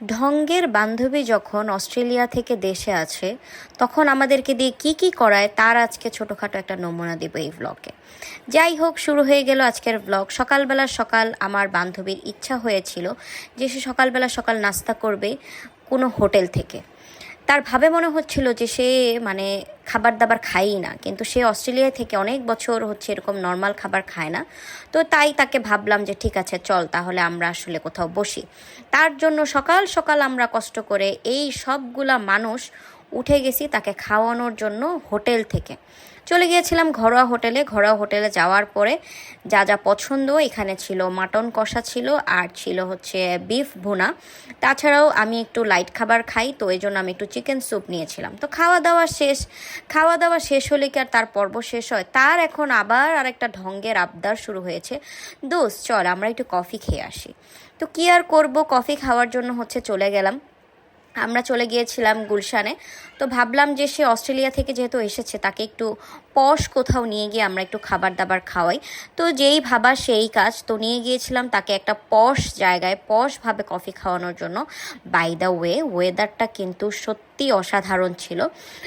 ঢঙ্গের বান্ধবী যখন অস্ট্রেলিয়া থেকে দেশে আছে, তখন আমাদেরকে দিয়ে কি কি করায় তার আজকে ছোটোখাটো একটা নমুনা দেব এই ব্লগে যাই হোক, শুরু হয়ে গেল আজকের ব্লগ সকালবেলা সকাল আমার বান্ধবীর ইচ্ছা হয়েছিল যে সে সকালবেলা সকাল নাস্তা করবে কোনো হোটেল থেকে। তার ভাবে মনে হচ্ছিল যে সে মানে খাবার দাবার খায়ই না। কিন্তু সে অস্ট্রেলিয়া থেকে অনেক বছর হচ্ছে এরকম নর্মাল খাবার খায় না। তো তাই তাকে ভাবলাম যে ঠিক আছে, চল তাহলে আমরা আসলে কোথাও বসি। তার জন্য সকাল সকাল আমরা কষ্ট করে এই সবগুলা মানুষ উঠে গেছি তাকে খাওয়ানোর জন্য হোটেল থেকে। চলে গিয়েছিলাম ঘরোয়া হোটেলে। ঘরোয়া হোটেলে যাওয়ার পরে যা যা পছন্দ এখানে ছিল মাটন কষা ছিল আর ছিল হচ্ছে বিফ ভুনা। তাছাড়াও আমি একটু লাইট খাবার খাই, তো এই জন্য আমি একটু চিকেন স্যুপ নিয়েছিলাম। তো খাওয়া দাওয়া শেষ। খাওয়া দাওয়া শেষ হলে কি আর তার পর্ব শেষ হয়? তার এখন আবার আরেকটা ঢঙ্গের আবদার শুরু হয়েছে। দোষ চল আমরা একটু কফি খেয়ে আসি। তো কি আর করব? কফি খাওয়ার জন্য হচ্ছে চলে গেলাম। আমরা চলে গিয়েছিলাম গুলশানে। তো ভাবলাম যে সে অস্ট্রেলিয়া থেকে যেহেতু এসেছে, তাকে একটু পশ কোথাও নিয়ে গিয়ে আমরা একটু খাবার দাবার খাওয়াই। তো যেই ভাবা সেই কাজ, তো নিয়ে গিয়েছিলাম তাকে একটা পশ জায়গায়, পশভাবে কফি খাওয়ানোর জন্য। বাই দ্য ওয়ে ওয়েদারটা কিন্তু সত্যি অসাধারণ ছিল।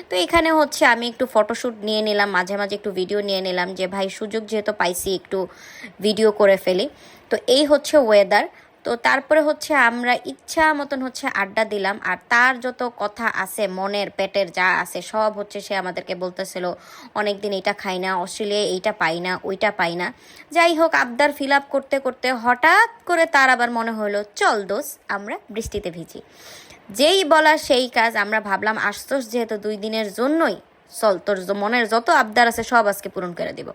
তো এখানে হচ্ছে আমি একটু ফটোশ্যুট নিয়ে নিলাম, মাঝে মাঝে একটু ভিডিও নিয়ে নিলাম যে, ভাই, সুযোগ যেহেতু পাইছি, একটু ভিডিও করে ফেলি। তো এই হচ্ছে ওয়েদার তো তারপরে হচ্ছে আমরা ইচ্ছা মতন হচ্ছে আড্ডা দিলাম, আর তার যত কথা আছে, মনের, পেটের যা আছে, সব হচ্ছে সে আমাদেরকে বলতেছিল অনেক দিন এটা খাই না অস্ট্রেলিয়ায় এইটা পাই না, ওইটা পাই না। যাই হোক, আবদার ফিল আপ করতে করতে হঠাৎ করে তার আবার মনে হলো, চল দোষ আমরা বৃষ্টিতে ভিজি। যেই বলা সেই কাজ, আমরা ভাবলাম আসতোস যেহেতু দুই দিনের জন্যই চল, তোর মনের যত আবদার আছে সব আজকে পূরণ করে দিব।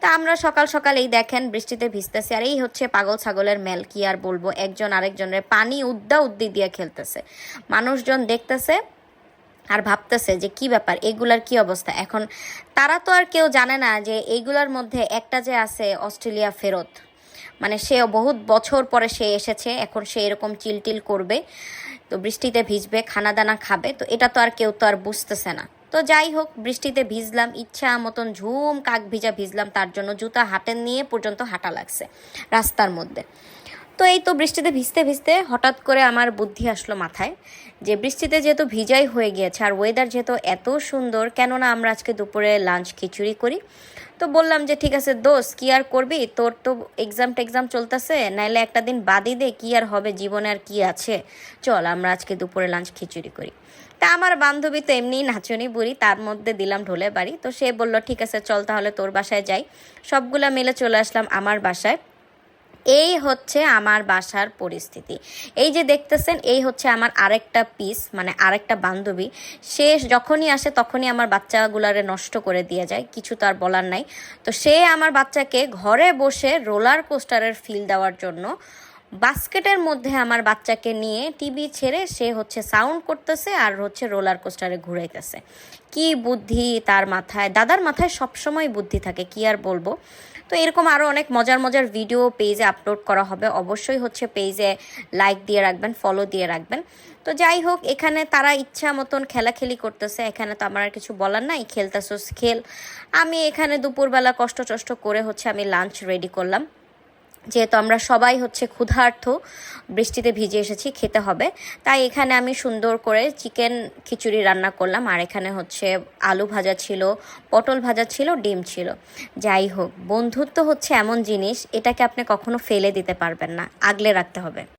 তা আমরা সকাল সকাল এই দেখেন, বৃষ্টিতে ভিজতেছি, আর এই হচ্ছে পাগল ছাগলের মেল, কি আর বলব, একজন আরেকজনের পানি উদ্দা উদ্দি দিয়ে খেলতেছে। মানুষজন দেখতেছে আর ভাবতেছে যে কি ব্যাপার, এগুলার কি অবস্থা? এখন তারা তো আর কেউ জানে না যে এইগুলার মধ্যে একটা যে আছে অস্ট্রেলিয়া ফেরত। মানে সে বহুত বছর পরে সে এসেছে, এখন সে এরকম চিলটিল করবে, তো বৃষ্টিতে ভিজবে খানা দানা খাবে, তো এটা তো আর কেউ তো আর বুঝতেছে না। তো যাই হোক, বৃষ্টিতে ভিজলাম, ইচ্ছা মতন ঝুম, কাক ভিজা ভিজলাম, তার জন্য জুতা হাতে নিয়ে পর্যন্ত হাঁটা লাগছে রাস্তার মধ্যে। তো এই তো বৃষ্টিতে ভিজতে ভিজতে হঠাৎ করে আমার বুদ্ধি আসলো মাথায় যে বৃষ্টিতে যেহেতু ভিজাই হয়ে গিয়েছে আর ওয়েদার যেহেতু এত সুন্দর, কেননা আমরা আজকে দুপুরে লাঞ্চ খিচুড়ি করি। তো বললাম যে, ঠিক আছে দোষ কি আর করবি? তোর তো এক্সাম টেক্সাম চলতেছে, নাইলে একটা দিন বাদই দে, কি আর হবে জীবনে আর কি আছে। চল, আমরা আজকে দুপুরে লাঞ্চ খিচুড়ি করি। তা আমার বান্ধবী তো এমনিই নাচনি বুড়ি, তার মধ্যে দিলাম ঢোলে বাড়ি। তো সে বলল, ঠিক আছে, চল তাহলে তোর বাসায় যাই। সবগুলা মিলে চলে আসলাম আমার বাসায়। এই হচ্ছে আমার বাসার পরিস্থিতি। এই যে দেখতেছেন, এই হচ্ছে আমার আরেকটা পিস মানে আরেকটা বান্ধবী। সে যখনই আসে তখনই আমার বাচ্চাগুলারে নষ্ট করে দিয়ে যায়, কিছু তার বলার নাই। তো সে আমার বাচ্চাকে ঘরে বসে রোলার কোস্টারের ফিল দেওয়ার জন্য বাস্কেটের মধ্যে আমার বাচ্চাকে নিয়ে টিভি ছেড়ে সে হচ্ছে সাউন্ড করতেছে আর হচ্ছে রোলার কোস্টারে ঘুরাইতেছে। কি বুদ্ধি তার মাথায়? দাদার মাথায় সবসময় বুদ্ধি থাকে, কি আর বলব? তো এরকম আরও অনেক মজার মজার ভিডিও পেজে আপলোড করা হবে। অবশ্যই হচ্ছে পেজে লাইক দিয়ে রাখবেন ফলো দিয়ে রাখবেন। তো যাই হোক, এখানে তারা ইচ্ছা মতন খেলাখেলি করতেছে। এখানে তো আমার আর কিছু বলার নাই খেলতেছোস খেল। আমি এখানে দুপুরবেলা কষ্ট টষ্ট করে হচ্ছে আমি লাঞ্চ রেডি করলাম। যেহেতু আমরা সবাই হচ্ছে ক্ষুধার্থ বৃষ্টিতে ভিজে এসেছি, খেতে হবে। তাই এখানে আমি সুন্দর করে চিকেন খিচুড়ি রান্না করলাম, আর এখানে হচ্ছে আলু ভাজা ছিল, পটল ভাজা ছিল, ডিম ছিল। যাই হোক, বন্ধুত্ব হচ্ছে এমন জিনিস, এটাকে আপনি কখনো ফেলে দিতে পারবেন না, আগলে রাখতে হবে।